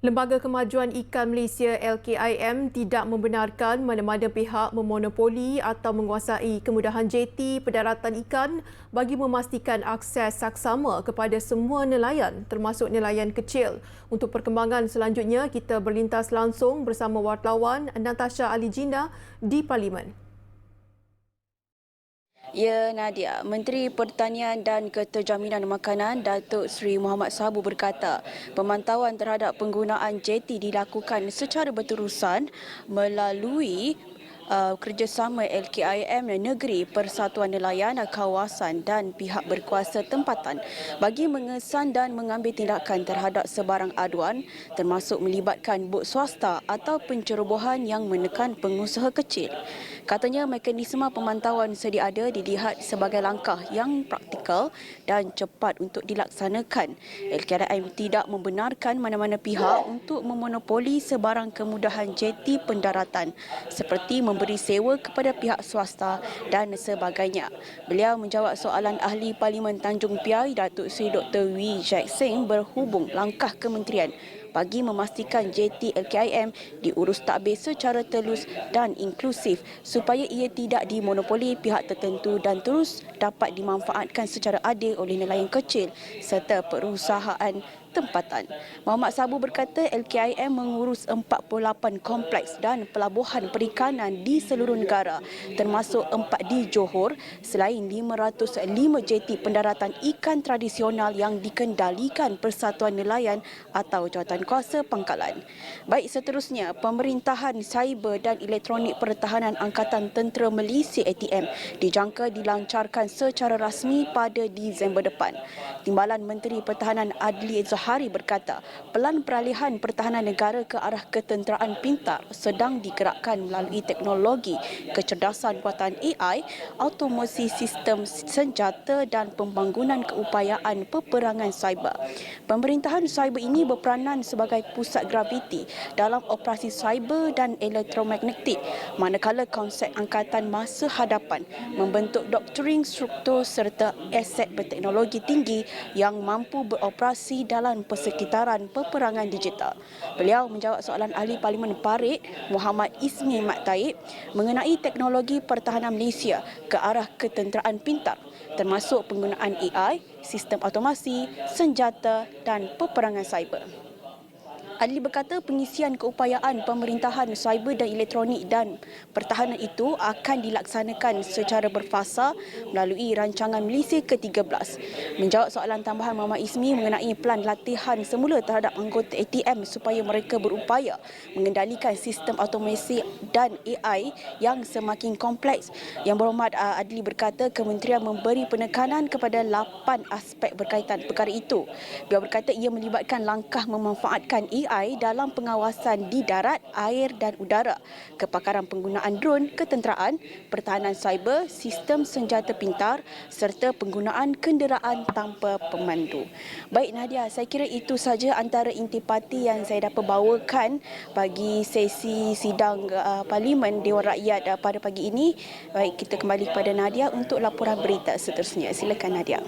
Lembaga Kemajuan Ikan Malaysia LKIM tidak membenarkan mana-mana pihak memonopoli atau menguasai kemudahan JT pendaratan ikan bagi memastikan akses saksama kepada semua nelayan termasuk nelayan kecil. Untuk perkembangan selanjutnya, kita berlintas langsung bersama wartawan Natasha Ali Jinda di Parlimen. Ya Nadia, Menteri Pertanian dan Keterjaminan Makanan Datuk Seri Muhammad Sabu berkata, pemantauan terhadap penggunaan JT dilakukan secara berterusan melalui uh, kerjasama LKIM Negeri Persatuan Nelayan Kawasan dan pihak berkuasa tempatan bagi mengesan dan mengambil tindakan terhadap sebarang aduan termasuk melibatkan bot swasta atau pencerobohan yang menekan pengusaha kecil. Katanya mekanisme pemantauan sedia ada dilihat sebagai langkah yang praktikal dan cepat untuk dilaksanakan. LKIM tidak membenarkan mana-mana pihak untuk memonopoli sebarang kemudahan jeti pendaratan seperti memberi sewa kepada pihak swasta dan sebagainya. Beliau menjawab soalan ahli Parlimen Tanjung Piai Datuk Seri Dr. Wee Jack Singh berhubung langkah kementerian bagi memastikan JT LKIM diurus takbir secara telus dan inklusif supaya ia tidak dimonopoli pihak tertentu dan terus dapat dimanfaatkan secara adil oleh nelayan kecil serta perusahaan tempatan. Muhammad Sabu berkata LKIM mengurus 48 kompleks dan pelabuhan perikanan di seluruh negara termasuk 4 di Johor selain 505 jeti pendaratan ikan tradisional yang dikendalikan Persatuan Nelayan atau Jawatan Kuasa Pangkalan. Baik seterusnya, pemerintahan cyber dan elektronik pertahanan Angkatan Tentera Malaysia ATM dijangka dilancarkan secara rasmi pada Disember depan. Timbalan Menteri Pertahanan Adli Zahar Hari berkata, pelan peralihan pertahanan negara ke arah ketenteraan pintar sedang digerakkan melalui teknologi kecerdasan kuatan AI, automasi sistem senjata dan pembangunan keupayaan peperangan cyber. Pemerintahan cyber ini berperanan sebagai pusat graviti dalam operasi cyber dan elektromagnetik, manakala konsep angkatan masa hadapan membentuk doktrin struktur serta aset berteknologi tinggi yang mampu beroperasi dalam persekitaran peperangan digital. Beliau menjawab soalan ahli Parlimen Parit Muhammad Ismi Mat Taib mengenai teknologi pertahanan Malaysia ke arah ketenteraan pintar termasuk penggunaan AI, sistem automasi, senjata dan peperangan cyber. Adli berkata pengisian keupayaan pemerintahan cyber dan elektronik dan pertahanan itu akan dilaksanakan secara berfasa melalui rancangan Malaysia ke-13. Menjawab soalan tambahan Muhammad Ismi mengenai pelan latihan semula terhadap anggota ATM supaya mereka berupaya mengendalikan sistem otomasi dan AI yang semakin kompleks. Yang berhormat uh, Adli berkata kementerian memberi penekanan kepada 8 aspek berkaitan perkara itu. Beliau berkata ia melibatkan langkah memanfaatkan AI AI dalam pengawasan di darat, air dan udara, kepakaran penggunaan drone, ketenteraan, pertahanan cyber, sistem senjata pintar serta penggunaan kenderaan tanpa pemandu. Baik Nadia, saya kira itu saja antara intipati yang saya dapat bawakan bagi sesi sidang uh, Parlimen Dewan Rakyat uh, pada pagi ini. Baik, kita kembali kepada Nadia untuk laporan berita seterusnya. Silakan Nadia.